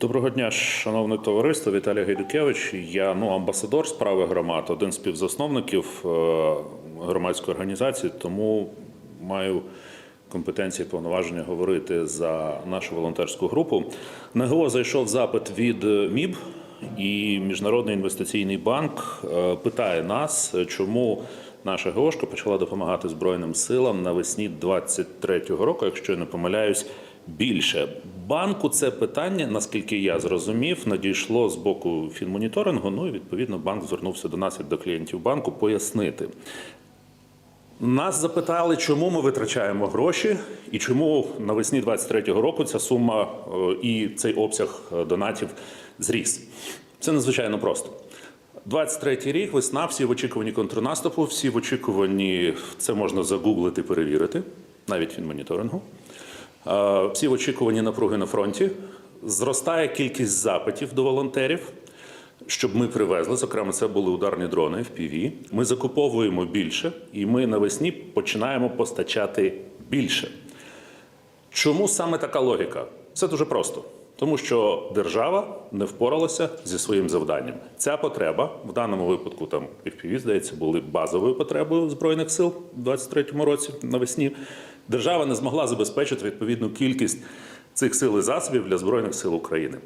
Доброго дня, шановне товариство. Віталій Гайдукевич. Я ну амбасадор справи громад, один з співзасновників е, громадської організації, тому маю компетенції повноваження говорити за нашу волонтерську групу. На ГО зайшов запит від МІБ, і Міжнародний інвестиційний банк е, питає нас, чому наша ГОшка почала допомагати Збройним силам навесні 23-го року, якщо я не помиляюсь. Більше банку це питання, наскільки я зрозумів, надійшло з боку фінмоніторингу. Ну і відповідно банк звернувся до нас як до клієнтів банку пояснити. Нас запитали, чому ми витрачаємо гроші, і чому навесні 23-го року ця сума е, і цей обсяг е, донатів зріс. Це надзвичайно просто. 23-й рік, весна, всі в очікуванні контрнаступу, всі в очікуванні, це можна загуглити, перевірити, навіть фінмоніторингу. Е, Всі в очікуванні напруги на фронті. Зростає кількість запитів до волонтерів, щоб ми привезли. Зокрема, це були ударні дрони в ПІВІ. Ми закуповуємо більше, і ми навесні починаємо постачати більше. Чому саме така логіка? Все дуже просто. Тому що держава не впоралася зі своїм завданням. Ця потреба в даному випадку там FPV, здається, були базовою потребою збройних сил в 23-му році навесні. Держава не змогла забезпечити відповідну кількість цих сил і засобів для збройних сил України.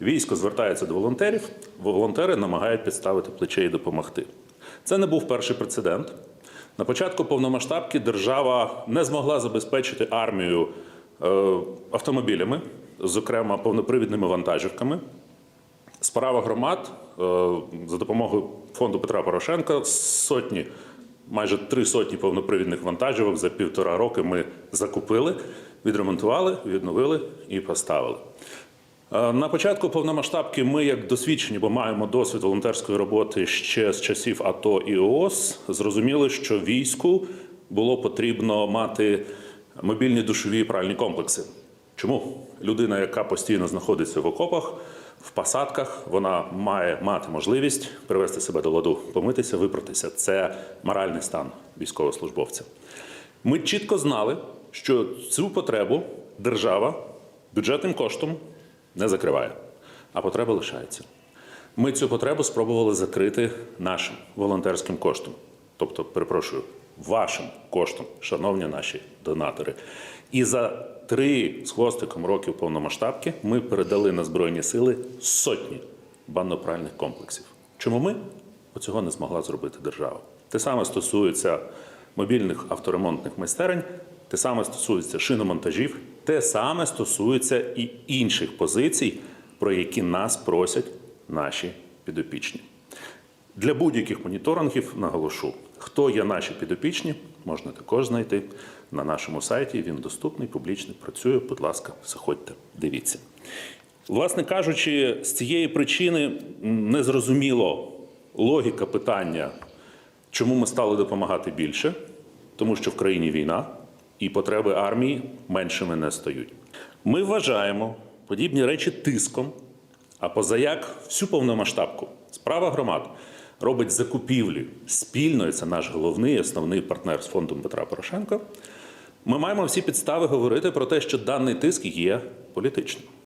Військо звертається до волонтерів, волонтери намагають підставити плече і допомогти. Це не був перший прецедент. На початку повномасштабки держава не змогла забезпечити армію е, автомобілями, зокрема повнопривідними вантажівками. Справа громад е, за допомогою фонду Петра Порошенка сотні, майже три сотні повнопривідних вантажівок за півтора роки ми закупили, відремонтували, відновили і поставили. Е, На початку повномасштабки ми, як досвідчені, бо маємо досвід волонтерської роботи ще з часів АТО і ООС, зрозуміли, що війську було потрібно мати мобільні душові і пральні комплекси. Чому людина, яка постійно знаходиться в окопах, в посадках, вона має мати можливість привести себе до ладу, помитися, випратися. Це моральний стан військовослужбовця. Ми чітко знали, що цю потребу держава бюджетним коштом не закриває, а потреба лишається. Ми цю потребу спробували закрити нашим волонтерським коштом, тобто, перепрошую, вашим коштом, шановні наші донатори. І за три з хвостиком років повномасштабки ми передали на Збройні сили сотні банно-пральних комплексів. Чому ми? Бо цього не змогла зробити держава. Те саме стосується мобільних авторемонтних майстерень, те саме стосується шиномонтажів, те саме стосується і інших позицій, про які нас просять наші підопічні. Для будь-яких моніторингів наголошу, хто є наші підопічні, можна також знайти на нашому сайті. Він доступний, публічний, працює. Будь ласка, заходьте, дивіться. Власне кажучи, з цієї причини незрозуміло логіка питання, чому ми стали допомагати більше, тому що в країні війна і потреби армії меншими не стають. Ми вважаємо подібні речі тиском, а позаяк всю повномасштабку справа громад робить закупівлі спільно, і це наш головний основний партнер з фондом Петра Порошенка. Ми маємо всі підстави говорити про те, що даний тиск є політичним.